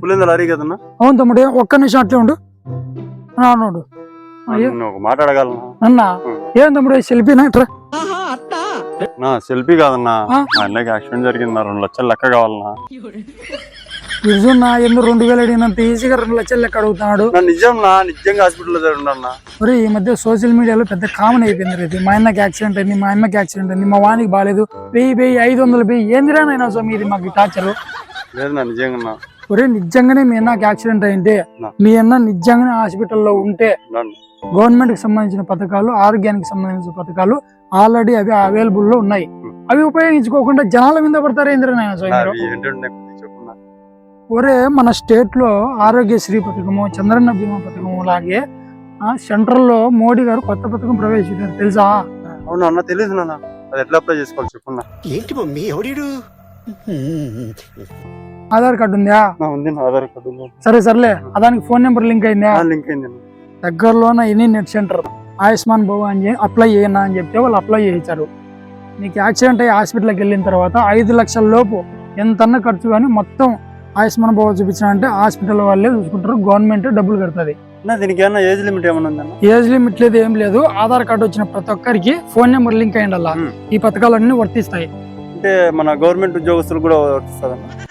పులింద lorry కదన్నా? అవును తమ్ముడు ఒక్క నిమిషం అట్లే ఉండు. నేను ఒక మాట అడగలను అన్న ఏం తమ్ముడు సెల్ఫీనా ఇట్రా నా సెల్ఫీ కాదన్నా? మా అన్నకి యాక్సిడెంట్ జరిగింది రెండు లక్షలు లెక్క కావాలన్నా. ఇరుజున్నా ఎందుకు రెండు వేలు అడిగినంత ఈజీగా రెండు లక్షలు లెక్క అడుగుతున్నాడు. నా నిజం నా నిజంగా హాస్పిటల్లో జరుగుతున్నా మరి ఈ మధ్య సోషల్ మీడియాలో పెద్ద కామన్ అయిపోయింది ఇది. మా అన్నకి యాక్సిడెంట్ అయింది మా అమ్మకి యాక్సిడెంట్ అయింది మా వానికి బాగాలేదు వెయ్యి వెయ్యి ఐదు వందలు వెయ్యి. ఏందిరా నైనా స్వామి ఇది మాకు టార్చర్ లేదు నా నిజంగా ఒరే నిజంగానే మీ అన్నకి యాక్సిడెంట్ అయింటే నా. మీ అన్న నిజంగానే హాస్పిటల్లో ఉంటే గవర్నమెంట్కి సంబంధించిన పథకాలు ఆరోగ్యానికి సంబంధించిన పథకాలు ఆల్రెడీ అవి అవైలబుల్లో ఉన్నాయి అవి ఉపయోగించుకోకుండా జనాల మీద పడతారు ఏంటంటే ఒరే మన స్టేట్లో ఆరోగ్యశ్రీ పథకము చంద్రన్న బీమా పథకము లాగే సెంట్రల్లో మోడీ గారు కొత్త పథకం ప్రవేశించారు తెలుసా? అవును అన్న తెలియదు నాన్న. అది ఎట్లా అప్లై చేసుకోవాలి చెప్పున్నా ఏంటి మమ్మీ ఎవడీడు? ఆధార్ కార్డు ఉందా? ఉంది ఆధార్ కార్డు ఉంది. సరే సర్లే. అదానికి ఫోన్ నెంబర్ లింక్ అయిందా? లింక్ అయింది. దగ్గరలోన any net centre Ayushman Bhava అని అప్లై చేయనా అని చెప్తే వాళ్ళు అప్లై చేయించారు. నీకు యాక్సిడెంట్ అయ్యి హాస్పిటల్కి వెళ్ళిన తర్వాత ఐదు లక్షల లోపు ఎంతన్నా ఖర్చు కానీ మొత్తం ఆయుష్మాన్ భవ చూపించిన అంటే హాస్పిటల్ వాళ్ళే చూసుకుంటారు గవర్నమెంట్ డబ్బులు కడుతుంది. దీనికి ఏమన్నా ఏజ్ లిమిట్ ఏమన్నా ఉందన్న? ఏజ్ లిమిట్ లేదు ఏం లేదు. ఆధార్ కార్డు వచ్చిన ప్రతి ఒక్కరికి ఫోన్ నెంబర్ లింక్ Hmm. ఈ పథకాలన్నీ వర్తిస్తాయి. అంటే మన గవర్నమెంట్ ఉద్యోగస్తులు కూడా వర్తిస్తుందన్న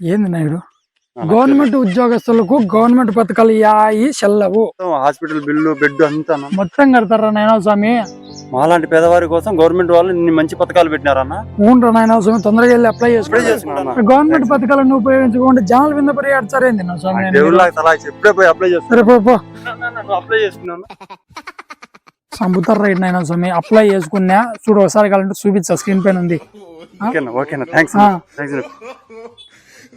ఏంది నాయుడు? గవర్నమెంట్ ఉద్యోగస్తులకు గవర్నమెంట్ పథకాలు యాయి చెల్లవు. హాస్పిటల్ బిల్లు బెడ్ అంతా మొత్తం కడతారా నాయన స్వామి? మాలాంటి పేదవారి కోసం గవర్నమెంట్ వాళ్ళు ఇన్ని మంచి పథకాలు పెట్టినారన్న. ఊన్రా నాయన స్వామి తొందరగా వెళ్ళి అప్లై చేసుకుంటాను. గవర్నమెంట్ పథకాలను ఉపయోగించుకోకుండా జనాల మీద పరిగెడతారేంది స్వామి? నేను దేవుళ్ళ సలహా ఇచ్చి ఇప్పుడే పోయి అప్లై చేస్తున్నాను అప్లై చేసుకున్నాను సంబుతారు రైట్ నాయన స్వామి. అప్లై చేసుకున్నా చూడు ఒకసారి కావాలంటే చూపించా స్క్రీన్ పైన ఉంది. ఓకేనా ఓకేనా. థ్యాంక్స్. థ్యాంక్స్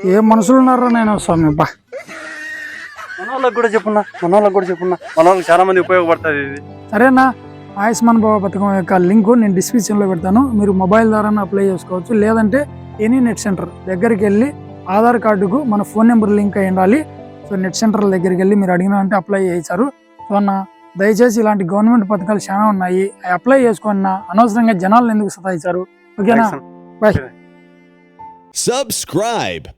ఏ మనుషులు ఉన్నారా నాయన స్వామి? బా. మన వాళ్ళకి కూడా చెప్పున్నా మన వాళ్ళకి కూడా చెప్పున్నా మన వాళ్ళకి చాలా మంది ఉపయోగపడుతుంది ఇది. సరేనా ఆయుష్మాన్ భవ పథకం యొక్క లింక్ నేను description లో పెడతాను. మీరు మొబైల్ ద్వారా అప్లై చేసుకోవచ్చు. లేదంటే ఎనీ నెట్ సెంటర్ దగ్గరికి వెళ్ళి ఆధార్ కార్డుకు మన ఫోన్ నెంబర్ లింక్ అయి ఉండాలి. సో నెట్ సెంటర్ దగ్గరికి వెళ్ళి మీరు అడిగిన అంటే అప్లై చేయించారు సో అన్న దయచేసి ఇలాంటి గవర్నమెంట్ పథకాలు చాలా ఉన్నాయి. అప్లై చేసుకోండి అనవసరంగా జనాలను ఎందుకు సతాయించారు ఓకేనా. Bye Subscribe.